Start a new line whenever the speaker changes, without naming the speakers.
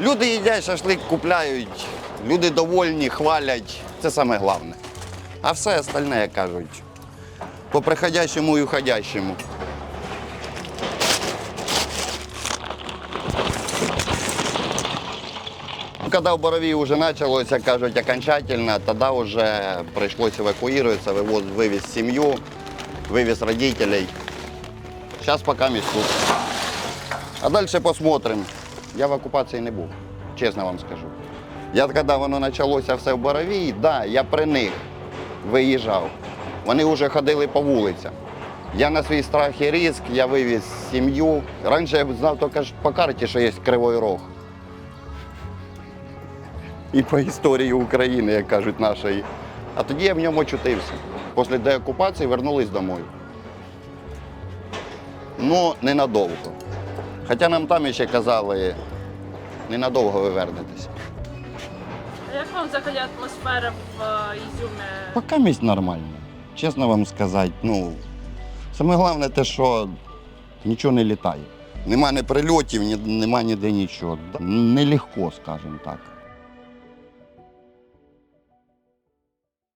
Люди їдять шашлик, купляють, люди довольні, хвалять. Це саме головне. А все остальне, як кажуть, по приходящому і уходящому. Когда в Борові вже почалося, кажуть, окончательно, тоді вже прийшлося евакуюватися, вивоз, вивіз сім'ю, вивіз родителей. Зараз поки місць тут. А далі посмотрим. Я в окупації не був, чесно вам скажу. Я коли воно почалося все в Борові, да, я при них виїжджав. Вони вже ходили по вулицям. Я на свій страх і ризик, я вивіз сім'ю. Раніше я знав тільки по карті, що є Кривий Рог. І по історії України, як кажуть, нашої. А тоді я в ньому очутився. Після деокупації вернулись домой. Ну, ненадовго. Хоча нам там ще казали, ненадовго ви вернетеся.
А Як вам взагалі атмосфера в е, Ізюмі?
Поки місць нормально. Чесно вам сказати, ну, саме головне те, що нічого не літає. Нема ні прильотів, ні, нема ніде нічого. Нелегко, скажімо так.